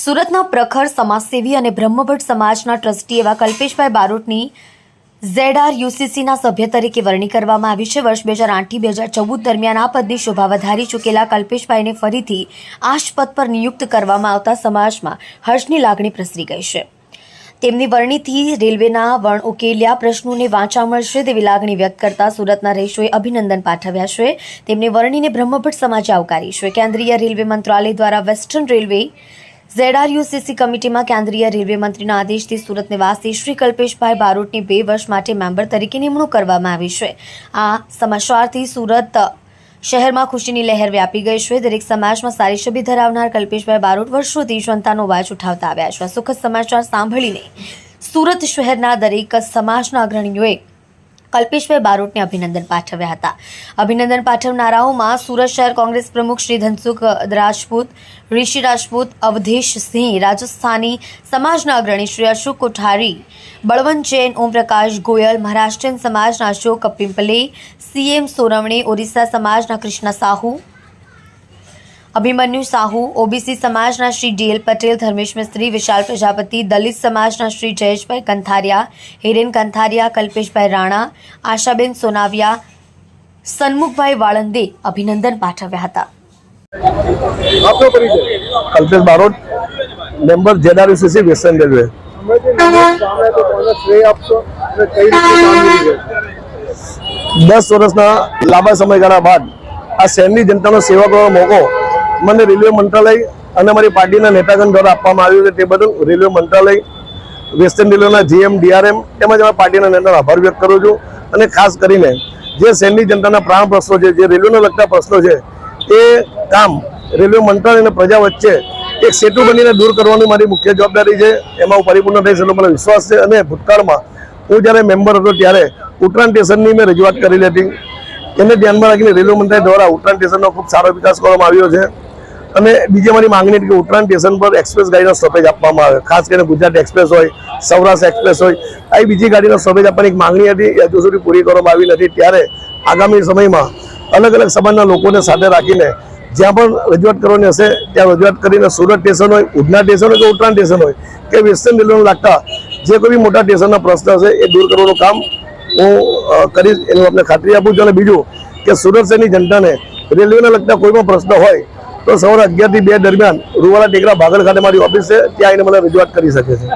સુરતના પ્રખર સમાજસેવી અને બ્રહ્મભટ્ટ સમાજના ટ્રસ્ટી એવા કલ્પેશભાઈ બારોટની ઝેડઆર યુસીસીના સભ્ય તરીકે વરણી કરવામાં આવી છે. વર્ષ બે હજાર આઠથી બે હજાર ચૌદ દરમિયાન આ પદની શોભા વધારી ચૂકેલા કલ્પેશભાઈને ફરીથી આ જ પદ પર નિયુક્ત કરવામાં આવતા સમાજમાં હર્ષની લાગણી પ્રસરી ગઈ છે. તેમની વરણીથી રેલવેના વણ ઉકેલ્યા પ્રશ્નોને વાંચા મળશે તેવી લાગણી વ્યક્ત કરતા સુરતના રહીશોએ અભિનંદન પાઠવ્યા છે. તેમની વરણીને બ્રહ્મભટ્ટ સમાજે આવકારી છે. કેન્દ્રીય રેલવે મંત્રાલય દ્વારા વેસ્ટર્ન રેલવે ઝેડઆરયુસીસી કમિટીમાં કેન્દ્રીય રેલવે મંત્રીના આદેશથી સુરત નિવાસી શ્રી કલ્પેશભાઈ બારોટની બે વર્ષ માટે મેમ્બર તરીકે નિમણૂક કરવામાં આવી છે. આ સમાચારથી સુરત શહેરમાં ખુશીની લહેર વ્યાપી ગઈ છે. દરેક સમાજમાં સારી છબી ધરાવનાર કલ્પેશભાઈ બારોટ વર્ષોથી જનતાનો અવાજ ઉઠાવતા આવ્યા છે. સુખદ સમાચાર સાંભળીને સુરત શહેરના દરેક સમાજના અગ્રણીઓએ કલ્પેશભાઈ બારોટને અભિનંદન પાઠવ્યા હતા. અભિનંદન પાઠવનારાઓમાં સુરત શહેર કોંગ્રેસ પ્રમુખ શ્રી ધનસુખ રાજપૂત, ઋષિ રાજપૂત, અવધેશ સિંહ, રાજસ્થાની સમાજના અગ્રણી શ્રી અશોક કોઠારી, બળવંત જૈન, ઓમપ્રકાશ ગોયલ, મહારાષ્ટ્રીયન સમાજના અશોક પિંપલે સીએમ સોરવણે ઓરિસ્સા સમાજના કૃષ્ણ સાહુ અભિમન્યુ સાહુ ઓબીસી સમાજના શ્રી ડીએલ પટેલ ધર્મેશ મિસ્ત્રી વિશાલ પ્રજાપતિ દલિત સમાજના શ્રી જયેશભાઈ કંથારિયા હિરેન કંથારિયા કલ્પેશભાઈ રાણા આશાબેન સોનાવિયા સન્મુખભાઈ વાળંદે અભિનંદન પાઠવ્યા હતા. Kalpesh Barot member ZRCC Western Railway દસ વર્ષના લાંબા સમયગાળા બાદ આ શહેરની જનતાનો સેવા કરવાનો મોકો મને રેલવે મંત્રાલય અને અમારી પાર્ટીના નેતાગણ દ્વારા આપવામાં આવ્યું છે તે બદલ રેલવે મંત્રાલય વેસ્ટર્ન રેલવેના જીએમ ડીઆરએમ તેમજ અમારા પાર્ટીના નેતાનો આભાર વ્યક્ત કરું છું અને ખાસ કરીને જે શહેરની જનતાના પ્રાણ પ્રશ્નો છે, જે રેલવેને લગતા પ્રશ્નો છે, એ કામ રેલવે મંત્રાલય અને પ્રજા વચ્ચે એક સેતુ બનીને દૂર કરવાની મારી મુખ્ય જવાબદારી છે. એમાં હું પરિપૂર્ણ થઈશ એટલો મને વિશ્વાસ છે અને ભૂતકાળમાં હું જ્યારે મેમ્બર હતો ત્યારે ઉત્તરાયણ સ્ટેશનની મેં રજૂઆત કરેલી હતી. એને ધ્યાનમાં રાખીને રેલવે મંત્રાલય દ્વારા ઉત્તરાયણ સ્ટેશનનો ખૂબ સારો વિકાસ કરવામાં આવ્યો છે. અને બીજી મારી માંગણી કે ઉત્તરાયણ સ્ટેશન પર એક્સપ્રેસ ગાડીનો સ્ટોપેજ આપવામાં આવે. ખાસ કરીને ગુજરાત એક્સપ્રેસ હોય, સૌરાષ્ટ્ર એક્સપ્રેસ હોય, આવી બીજી ગાડીનો સ્ટોપેજ આપવાની એક માંગણી હતી હજુ સુધી પૂરી કરવામાં આવી નથી. ત્યારે આગામી સમયમાં અલગ અલગ સમાજના લોકોને સાથે રાખીને જ્યાં પણ રજૂઆત કરવાની હશે, ત્યાં રજૂઆત કરીને સુરત સ્ટેશન હોય, ઉધના સ્ટેશન હોય કે ઉત્તરાયણ સ્ટેશન હોય, કે વેસ્ટર્ન રેલવેને લાગતા જે કોઈ બી મોટા સ્ટેશનના પ્રશ્ન હશે, એ દૂર કરવાનું કામ હું કરીશ. એનું આપણે ખાતરી આપું છું. અને બીજું કે સુરત શહેરની જનતાને રેલવેને લગતા કોઈ પણ પ્રશ્ન હોય તો સવારે અગિયારથી બે દરમિયાન રૂવાલા ટેકરા ભાગળ ખાતે મારી ઓફિસ છે, ત્યાં આવીને મને રજૂઆત કરી શકે છે.